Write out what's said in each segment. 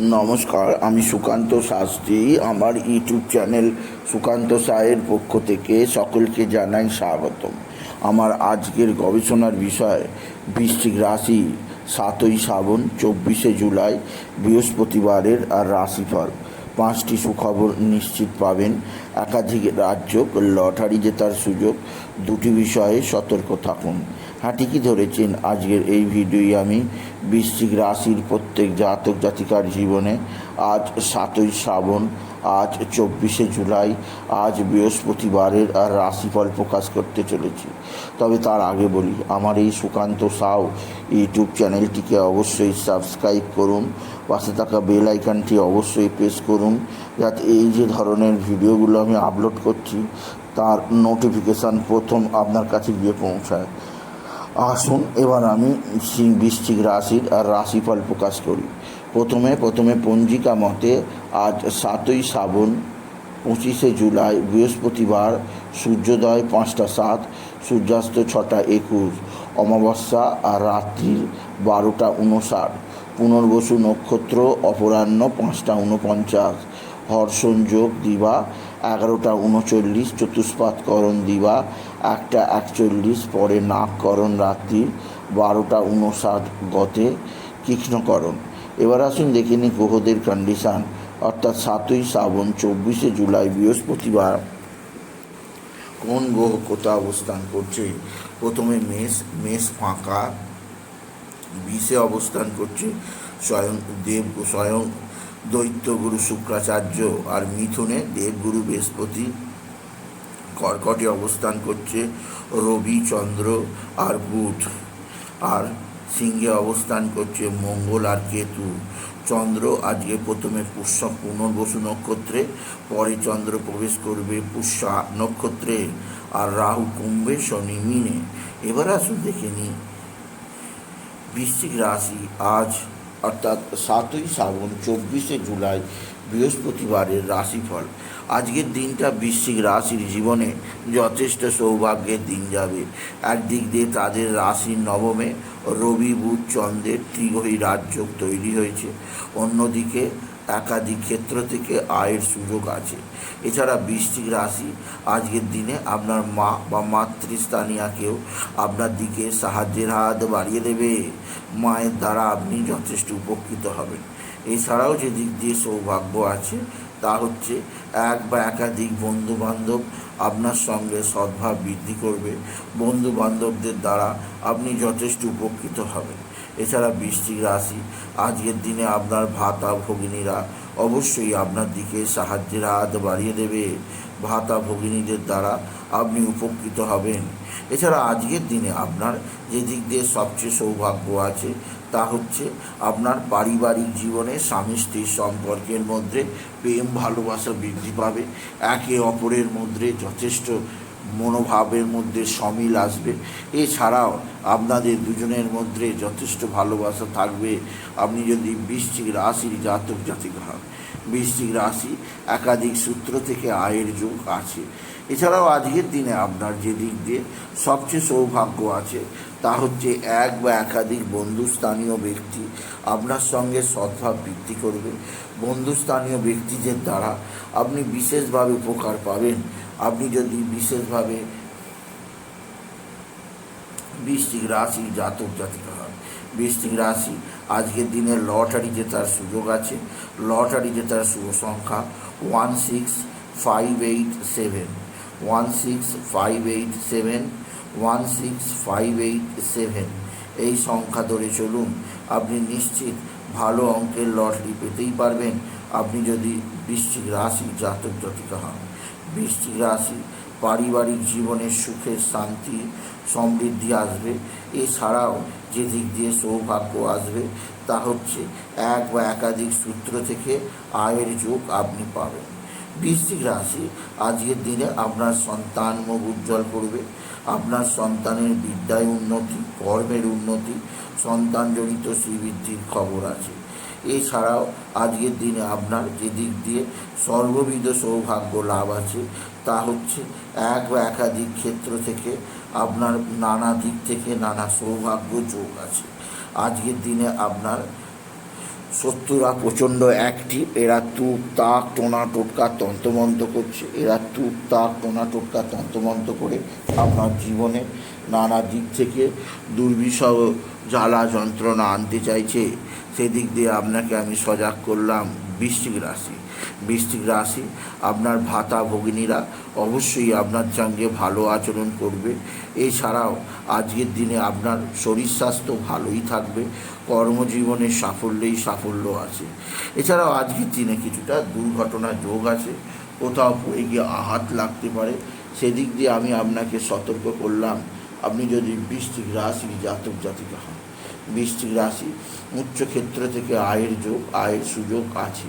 নমস্কার, আমি সুকান্ত শাস্ত্রী। আমার ইউটিউব চ্যানেল সুকান্ত সায়ের পক্ষ থেকে সকলকে জানাই স্বাগতম। আমার আজকের গবেষণার বিষয়, বৃশ্চিক রাশি, সাতই শ্রাবণ, চব্বিশে জুলাই, বৃহস্পতিবারের আর রাশিফল। পাঁচটি সুখবর নিশ্চিত পাবেন। একাধিক রাজ্য লটারি জেতার সুযোগ। দুটি বিষয়ে সতর্ক থাকুন। হ্যাঁ ঠিকই ধরেছেন। আজকের এই ভিডিওই আমি বৃশ্চিক রাশির প্রত্যেক জাতক জাতিকার জীবনে। আজ সাতই শ্রাবণ, আজ চব্বিশে জুলাই, আজ বৃহস্পতিবারের আর রাশিফল প্রকাশ করতে চলেছি। তবে তার আগে বলি, আমার এই সুকান্ত সাউ ইউটিউব চ্যানেলটিকে অবশ্যই সাবস্ক্রাইব করুন, পাশে থাকা বেল আইকনটি অবশ্যই প্রেস করুন, যাতে এই যে ধরনের ভিডিওগুলো আমি আপলোড করছি, তার নোটিফিকেশান প্রথম আপনার কাছে গিয়ে পৌঁছায়। আসুন, এবার আমি বৃশ্চিক রাশির আর রাশিফল প্রকাশ করি। প্রথমে প্রথমে পঞ্জিকা মতে আজ সাতই শ্রাবণ, পঁচিশে জুলাই, বৃহস্পতিবার, সূর্যোদয় পাঁচটা সাত, সূর্যাস্ত ছটা একুশ, অমাবস্যা আর রাত্রির বারোটা উনষাট, পুনর্বসু নক্ষত্র অপরাহ্ন পাঁচটা উনপঞ্চাশ হর্ষণযোগ দিবা এগারোটা উনচল্লিশ চতুষ্পাতকরণ দিবা, একটা একচল্লিশ, পরে নাককরণ রাত্রি, বারোটা উনষাট গতে কৃষ্ণকরণ এবার আসুন দেখে নিই গ্রহদের কন্ডিশান অর্থাৎ সাতই শ্রাবণ, চব্বিশে জুলাই, বৃহস্পতিবার। কোন গ্রহ কোথায় অবস্থান করছে? প্রথমে মেষ মেষ ফাঁকা। বিষে অবস্থান করছে স্বয়ং দেব, স্বয়ং দৈত্যগুরু শুক্রাচার্য আর মিথুনে দেবগুরু বৃহস্পতি কর্কটে অবস্থান করছে, রবি, চন্দ্র আর বুধ। আর সিংহে অবস্থান করছে মঙ্গল আর কেতু। চন্দ্র আজকে প্রথমে পুষ্য পুনর্বসু নক্ষত্রে, পরে চন্দ্র প্রবেশ করবে পুষ্যা নক্ষত্রে। আর রাহু, কুম্ভে, শনি, মিনে। এবার আসুন দেখে নিই। বৃশ্চিক রাশি আজ অর্থাৎ সাতই শ্রাবণ, চব্বিশে জুলাই, বৃহস্পতিবারের রাশিফল। আজকের দিনটা বৃশ্চিক রাশির জীবনে যথেষ্ট সৌভাগ্যের দিন যাবে। একদিক দিয়ে তাদের রাশির নবমে রবি, বুধ, চন্দ্রের ত্রিগহী রাজযোগ তৈরি হয়েছে। অন্যদিকে একাধিক ক্ষেত্র থেকে আয়ের সুযোগ আছে। এছাড়া বৃষ্টির রাশি, আজকের দিনে আপনার মা বা মাতৃস্থানীয় কেউ আপনার দিকে সাহায্যের হাত বাড়িয়ে দেবে। মায়ের দ্বারা আপনি যথেষ্ট উপকৃত হবেন। এছাড়াও যে দিক দিয়ে সৌভাগ্য আছে, তা হচ্ছে এক বা একাধিক বন্ধু বান্ধব আপনার সঙ্গে সদ্ভাব বৃদ্ধি করবে বন্ধু বান্ধবদের দ্বারা আপনি যথেষ্ট উপকৃত হবেন। এছাড়া বৃষ্টির রাশি, আজকের দিনে আপনার ভাতা ভগিনীরা অবশ্যই আপনার দিকে সাহায্যের হাত বাড়িয়ে দেবে। ভাতা ভগিনীদের দ্বারা আপনি উপকৃত হবেন। এছাড়া আজকের দিনে আপনার যে দিক দিয়ে সবচেয়ে সৌভাগ্য আছে, তা হচ্ছে আপনার পারিবারিক জীবনে স্বামী স্ত্রীর সম্পর্কের মধ্যে প্রেম, ভালোবাসা বৃদ্ধি পাবে। একে অপরের মধ্যে যথেষ্ট মনোভাবের মধ্যে সমিল আসবে। এছাড়াও আপনাদের দুজনের মধ্যে যথেষ্ট ভালোবাসা থাকবে। আপনি যদি বৃশ্চিক রাশির জাতক জাতিক হন, বৃশ্চিক রাশি একাধিক সূত্র থেকে আয়ের যোগ আছে। এছাড়াও আজকের দিনে আপনার যে দিক দিয়ে সবচেয়ে সৌভাগ্য আছে, তা হচ্ছে এক বা একাধিক বন্ধুস্থানীয় ব্যক্তি আপনার সঙ্গে সদ্ভাব বৃদ্ধি করবে। বন্ধুস্থানীয় ব্যক্তিদের দ্বারা আপনি বিশেষভাবে উপকার পাবেন। আপনি যদি বিশেষভাবে বৃষ্টিক রাশি জাতক জাতিকা হন বৃষ্টিক রাশি আজকের দিনে লটারি জেতার সুযোগ আছে। লটারি জেতার শুভ সংখ্যা one six five eight seven. One six five eight seven one six five eight seven এই সংখ্যা ধরে চলুন, আপনি নিশ্চিত ভালো অঙ্কের লটারি পেতেই পারবেন। আপনি যদি বৃশ্চিক রাশি জাতক জাতিকা হন, বৃশ্চিক রাশি পারিবারিক জীবনের সুখের শান্তি, সমৃদ্ধি আসবে। এছাড়াও যে দিক দিয়ে সৌভাগ্য আসবে, তা হচ্ছে এক বা একাধিক সূত্র থেকে আয়ের যোগ আপনি পাবেন। বৃশ্চিক রাশি। আজকের দিনে আপনার সন্তান মুখ উজ্জ্বল করবে। আপনার সন্তানের বিদ্যায় উন্নতি, কর্মের উন্নতি সন্তানজনিত শ্রীবৃদ্ধির খবর আছে। এছাড়াও আজকের দিনে আপনার যে দিক দিয়ে সর্ববিধ সৌভাগ্য লাভ আছে, তা হচ্ছে এক বা একাধিক ক্ষেত্র থেকে আপনার নানা দিক থেকে নানা সৌভাগ্য যোগ আছে। আজকের দিনে আপনার শত্রুরা প্রচণ্ড অ্যাক্টিভ এরা তুপ, তাক, টোনা, টোটকা, তন্ত্রমন্ত্র করছে। এরা তুপ, তাক, টোনা, টোটকা, তন্ত্রমন্ত্র করে আপনার জীবনে নানা দিক থেকে দুর্বিষহ জ্বালা যন্ত্রণা আনতে চাইছে। সেদিক দিয়ে আপনাকে আমি সজাগ করলাম। বৃশ্চিক রাশি। বৃষ্টিক রাশি, আপনার ভাতা ভগিনীরা অবশ্যই আপনার সঙ্গে ভালো আচরণ করবে। এছাড়াও আজকের দিনে আপনার শরীর স্বাস্থ্য ভালোই থাকবে কর্মজীবনের সাফল্যেই সাফল্য আছে। এছাড়াও আজকের দিনে কিছুটা দুর্ঘটনা যোগ আছে, কোথাও পড়ে গিয়ে আঘাত লাগতে পারে। সেদিক দিয়ে আমি আপনাকে সতর্ক করলাম, আপনি যদি বৃষ্টিক রাশি জাতক জাতিকা হন। বৃষ্টিক রাশি। উচ্চ ক্ষেত্র থেকে আয়ের যোগ, আয়ের সুযোগ আছে।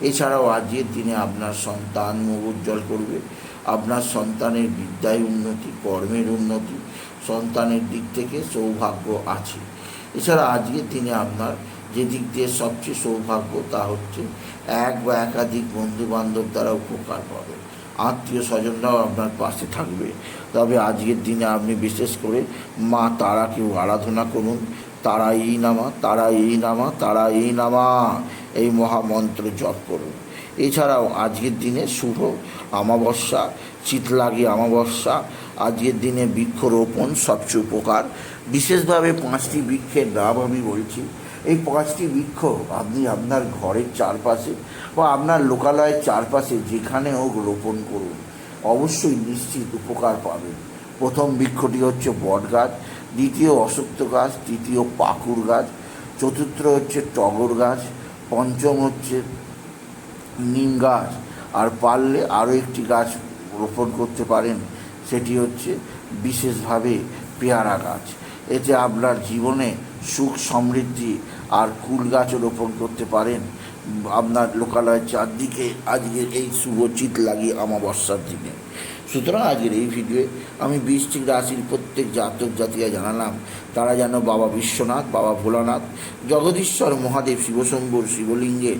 এছাড়াও আজকের দিনে আপনার সন্তান মুখ উজ্জ্বল করবে। আপনার সন্তানের বিদ্যায় উন্নতি, কর্মের উন্নতি, সন্তানের দিক থেকে সৌভাগ্য আছে। এছাড়া আজকের দিনে আপনার যে দিক দিয়ে সবচেয়ে সৌভাগ্য তা হচ্ছে এক বা একাধিক বন্ধু বান্ধব দ্বারা উপকার পাবে। আত্মীয় স্বজনরাও আপনার পাশে থাকবে। তবে আজকের দিনে আপনি বিশেষ করে মা তারাকেও আরাধনা করুন। তারা এই নামা তারা এই নামা তারা এই নামা। এই মহামন্ত্র জপ করুন। এছাড়াও আজকের দিনে শুভ অমাবস্যা চিতলাগি অমাবস্যা, আজকের দিনে বৃক্ষরোপণ সবচেয়ে উপকার। বিশেষভাবে পাঁচটি বৃক্ষের নাম আমি বলছি। এই পাঁচটি বৃক্ষ আপনি আপনার ঘরের চারপাশে বা আপনার লোকালয়ের চারপাশে যেখানে হোক রোপণ করুন। অবশ্যই নিশ্চিত উপকার পাবেন। প্রথম বৃক্ষটি হচ্ছে বট গাছ দ্বিতীয় অশ্বত্থ গাছ, তৃতীয় পাকুর গাছ, চতুর্থ হচ্ছে টগর গাছ, পঞ্চম হচ্ছে নিম গাছ। আর পারলে আরও একটি গাছ রোপণ করতে পারেন, সেটি হচ্ছে বিশেষভাবে পেয়ারা গাছ। এতে আপনার জীবনে সুখ সমৃদ্ধি আর কুল গাছও রোপণ করতে পারেন। আপনার লোকালয়ের চারদিকে আজকের এই শুভচিত লাগিয়ে অমাবস্যার দিনে। সুতরাং আজকের এই ভিডিওয়ে আমি বৃষ্টিক রাশির প্রত্যেক জাতক জাতিকা জানালাম, তারা যেন বাবা বিশ্বনাথ, বাবা ভোলানাথ, জগদীশ্বর, মহাদেব, শিবশম্ভুর, শিবলিঙ্গে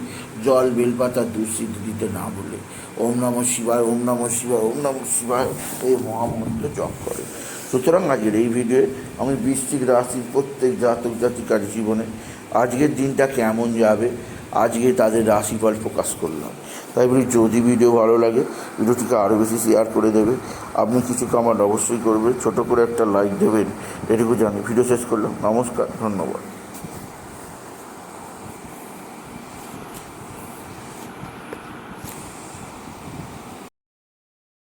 জল বেলপাতা দুঃসিদ্ধি দিতে না বলে। ওম নম শিবায়, ওম নম শিবায়, ওম নম শিবায় এই মহামন্ত্র জপ করে। সুতরাং আজকের এই ভিডিওয়ে আমি বৃষ্টিক রাশির প্রত্যেক জাতক জাতিকার জীবনে আজকের দিনটা কেমন যাবে? আজকে তাদের রাশিফল প্রকাশ করলাম। তাই বলি, যদি ভিডিও ভালো লাগে ভিডিওটিকে আরও বেশি শেয়ার করে দেবে। আপনি কিছু কমেন্ট অবশ্যই করবে ছোট করে একটা লাইক দেবেন। এটুকু জানি। ভিডিও শেষ করলাম। নমস্কার, ধন্যবাদ।